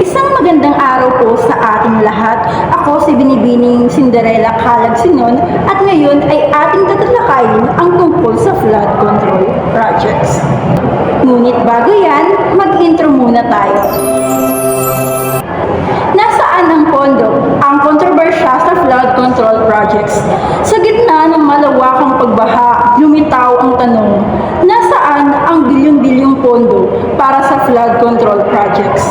Isang magandang araw po sa ating lahat. Ako si Binibining Cinderella Calag Sinon at ngayon ay ating tatalakayin ang tungkol sa flood control projects. Ngunit bago yan, mag-intro muna tayo. Nasaan ang pondo? Ang kontrobersya sa flood control projects. Sa gitna ng malawakang pagbaha, lumitaw ang tanong, nasaan ang bilyong-bilyong pondo para sa flood control projects?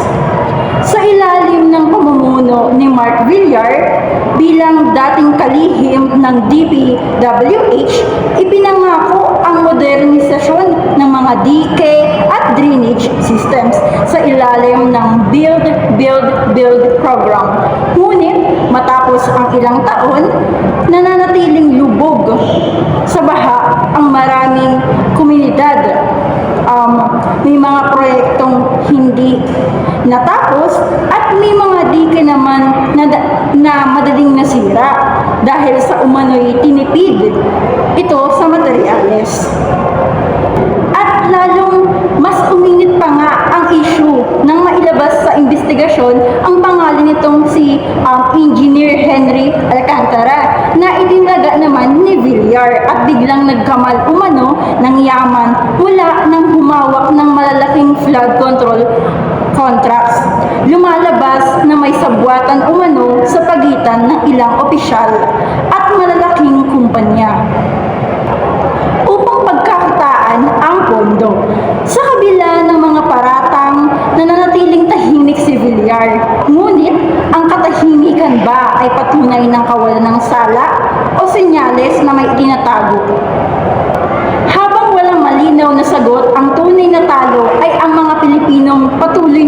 Sa ilalim ng pamumuno ni Mark Villar, bilang dating kalihim ng DPWH, ipinangako ang modernisasyon ng mga dike at drainage systems sa ilalim ng Build, Build, Build program. Ngunit matapos ang ilang taon, nananatiling lubog sa baha ang maraming komunidad um, may mga proyektong hindi natapos at may mga dike naman na, na madaling nasira dahil sa umano'y tinipid ito sa materyales. At lalong mas uminit pa nga ang issue nang mailabas sa investigasyon ang pangalan nitong si um, Engineer Henry Alcantara na idinaga naman ni Villar at biglang nagkamal umano ng yaman mula nang humawak ng malalaking flood control contracts. Lumalabas na may sabwatan umano sa pagitan ng ilang opisyal at malalaking kumpanya upang pagkakitaan ang pondo. Sa kabila ng mga paratang, nananatiling tahimik si Villar. Ngunit, ang katahimikan ba ay patunay ng kawalan ng sala o senyales na may tinatago? Habang walang malinaw na sagot, ang tunay na talo ay ang mga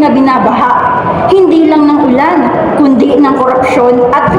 na binabaha. Hindi lang ng ulan, kundi ng korupsyon at